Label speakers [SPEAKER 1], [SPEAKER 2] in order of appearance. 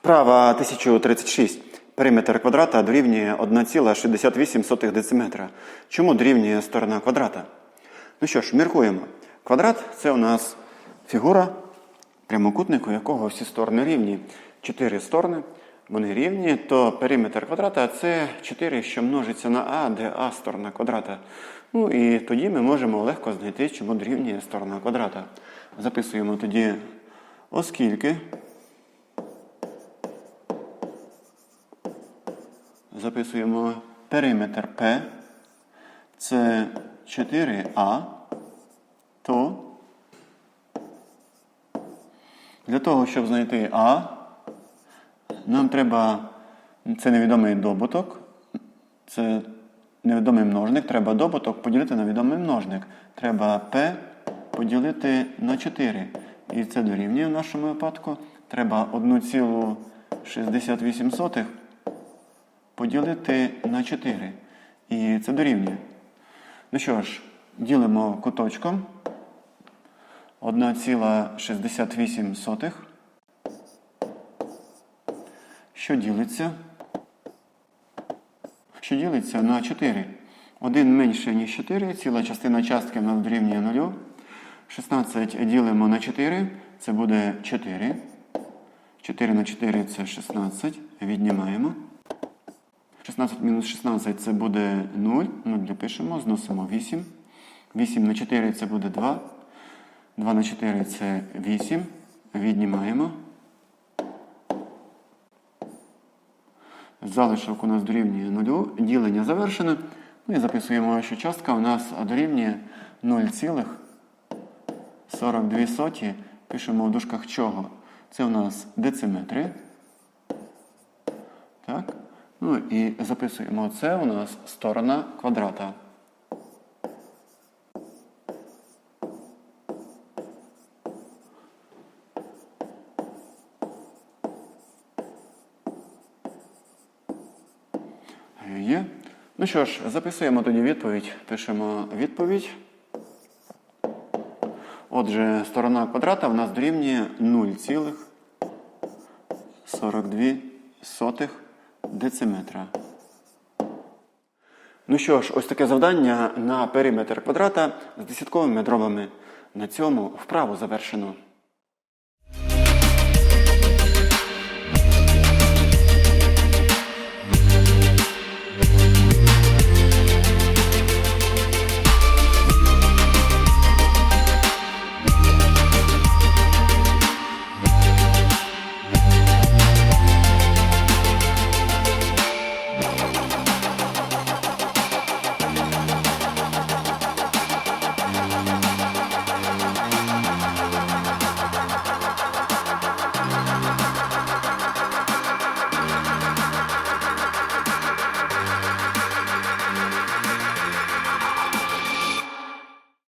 [SPEAKER 1] Вправа 1036. Периметр квадрата дорівнює 1,68 дециметра. Чому дорівнює сторона квадрата? Ну що ж, міркуємо. Квадрат це у нас фігура прямокутнику, якого всі сторони рівні. Чотири сторони, вони рівні, то периметр квадрата це 4, що множиться на А, де А сторона квадрата. Ну і тоді ми можемо легко знайти, чому дорівнює сторона квадрата. Записуємо тоді, оскільки. Записуємо периметр P. Це 4А, то для того, щоб знайти А, нам треба, це невідомий добуток, це невідомий множник, треба добуток поділити на відомий множник. Треба P поділити на 4. І це дорівнює в нашому випадку. Треба 1,68 поділити на 4. І це дорівнює. Ну що ж, ділимо куточком 1,68. Що ділиться? Що ділиться на 4. 1 менше, ніж 4, ціла частина частки в нас дорівнює 0. 16 ділимо на 4, це буде 4. 4 на 4 це 16. Віднімаємо. 16 мінус 16 це буде 0. 0 допишемо, зносимо 8. 8 на 4 це буде 2. 2 на 4 це 8. Віднімаємо. Залишок у нас дорівнює 0. Ділення завершено. Ну і записуємо, що частка у нас дорівнює 0,42. Пишемо в дужках чого. Це у нас дециметри. Так. Ну і записуємо, це у нас сторона квадрата. Є. Ну що ж, записуємо тоді відповідь. Пишемо відповідь. Отже, сторона квадрата в нас дорівнює 0,42 дециметра. Ну що ж, ось таке завдання на периметр квадрата з десятковими дробами. На цьому вправу завершено.